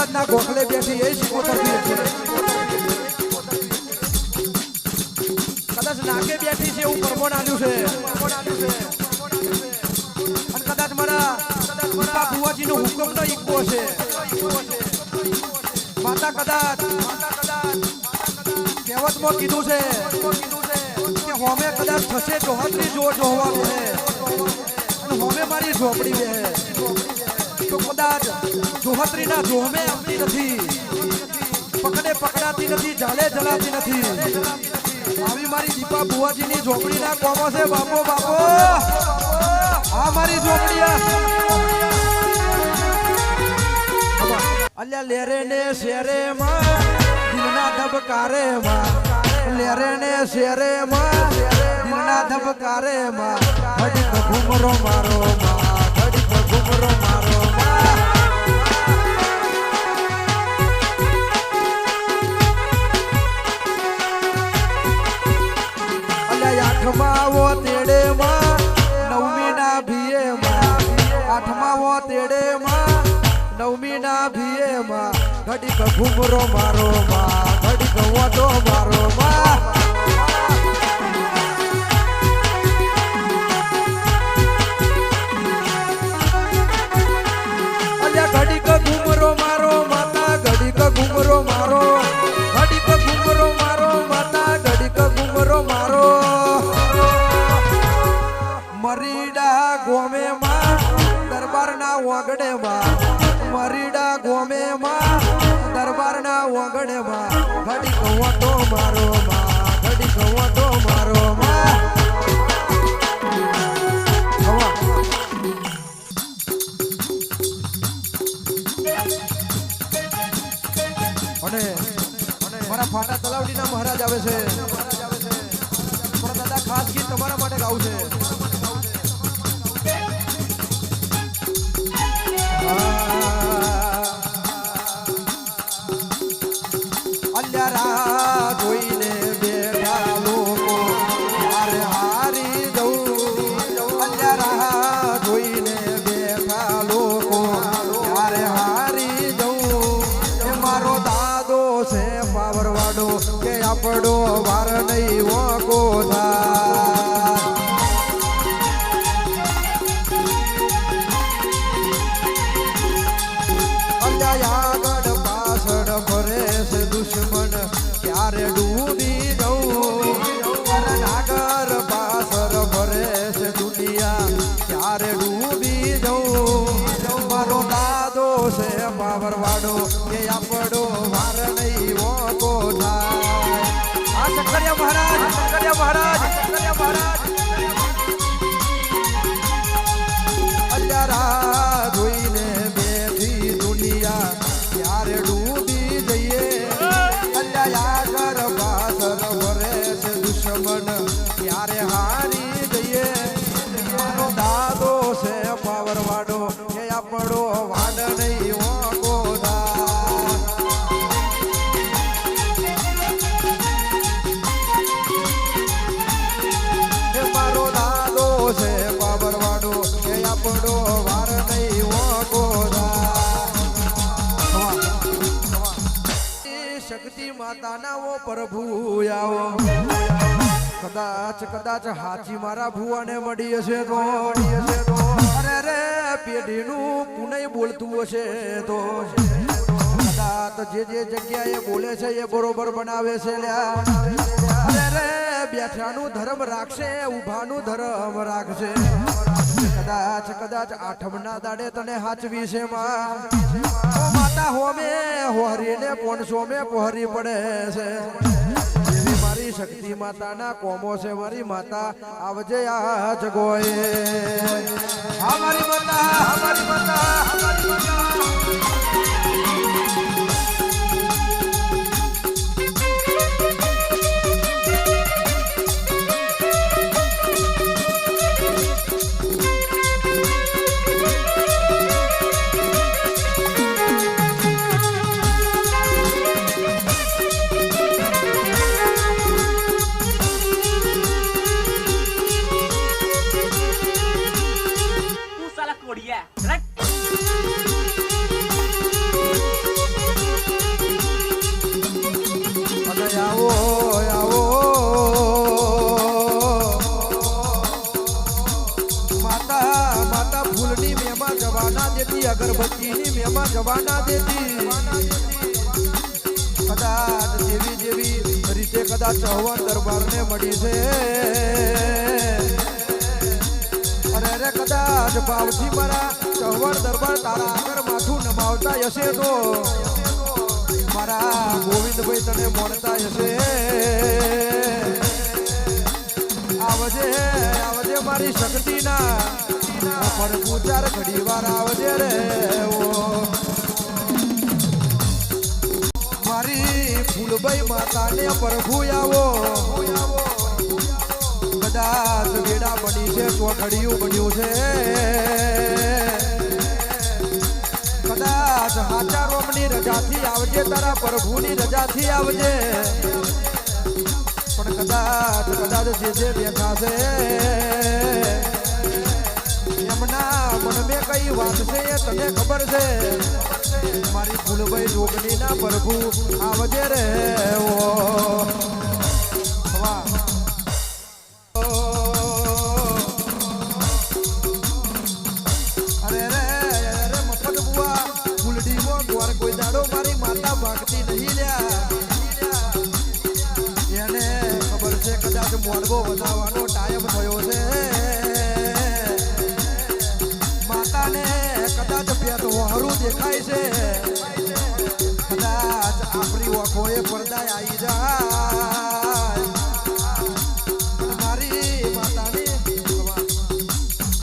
ખંભોડાના ગોખલે બેસી એ શીખો કદાચ નાકે બેઠી છે એવું પરમોણ આવ્યું છે. અને કદાચ મારા કદાચ નો હુકમ નો ઈકો છે. માતા કદાચ કહેવત કહેવતમાં કીધું છે કે હોમે કદાચ થશે ચોહત્રી જો જોવાનું છે. અને હોમે મારી ઝોપડી બે તો કદાચ જોહત્રીના જોહમે આવતી નથી. પકડે પકડાતી નથી જાલે જલાતી નથી. આવી મારી દીપા બુવાજીની ઝોપડીના કોમો છે. બાપો બાપો! આ મારી ઝોપડી. અલ્યા લેરે ને શેરે માં, દિલના ધબકારે માં. લેરે ને શેરે માં, દિલના ધબકારે માં. ઘુમરો મારો માં. નવમી ના ભીએ માં, ઘડીક ઘૂમરો મારો માં, ઘડીક વટો મારો માં. ઘડીક ઘુમરો મારો માતા, ઘડીક ઘુમરો મારો, ઘડીક ઘુમરો મારો માતા, ઘડીક ઘુમરો મારો. મરીડા ગોમે માં, દરબારના વાગડે માં. વાગડે માં મહારાજ આવે છે. પણ દાદા ખાસ ગીત તમારા માટે ગાવું છે. પાવરવાડો કે આપણો વાર નહીં વગો થાય. વાળો કે આપણો વાર નહીં વોકો થાય. આ શંકરિયા મહારાજ શંકરિયા મહારાજ શંકરિયા મહારાજ. માતાના ઓ પ્રભુ આવો. કદાચ કદાચ હાચી મારા ભુવાને મળી હશે તો. અરે રે, પેઢીનું પુનઃ બોલતું હશે તો. કદાચ જે જે જગ્યાએ બોલે છે એ બરોબર બનાવે છે લ્યા. અરે રે, બેઠાનું ધર્મ રાખશે, ઊભાનું ધર્મ રાખશે. કદાચ કદાચ આઠમના દાડે તને હાચવી છે માતા હોમે, હોરીને પોણસો મે પહોરી પડે છે. મારી શક્તિ માતાના કોમો છે, મારી માતા આવજે આ જગોએ અમારી માતા અમારી માતા અમારી માતા. મેમાં દેતી કદાચ જેવી જેવી રીતે કદાચ ચૌહાણ દરબારને મળી છે. અરે રે, કદાચ ભાવથી મારા ચૌહાણ દરબાર તારા આગળ માથું નમાવતા હશે તો મારા ગોવિંદભાઈ તને મળતા હશે. આવજે આવજે મારી શક્તિના પણ પૂજાર ઘડી વાર આવજે રે મારી ફૂલભાઈ માતાને પ્રભુ આવો. કદાચ વેડા બની છે ચોકડીયું બન્યું છે. કદાચ હાચા રોમની રજાથી આવજે, તારા પ્રભુની રજાથી આવજે. પણ કદાચ કદાચ જે જે બેઠા છે. એમના મેં કઈ વાત છે તને ખબર છે? મારી ફૂલભાઈ જોગની ના પ્રભુ આવજે રે ઓ. વાહ દેખાય છે. કદાચ આપણી ઓખોએ પડદા આવી જાય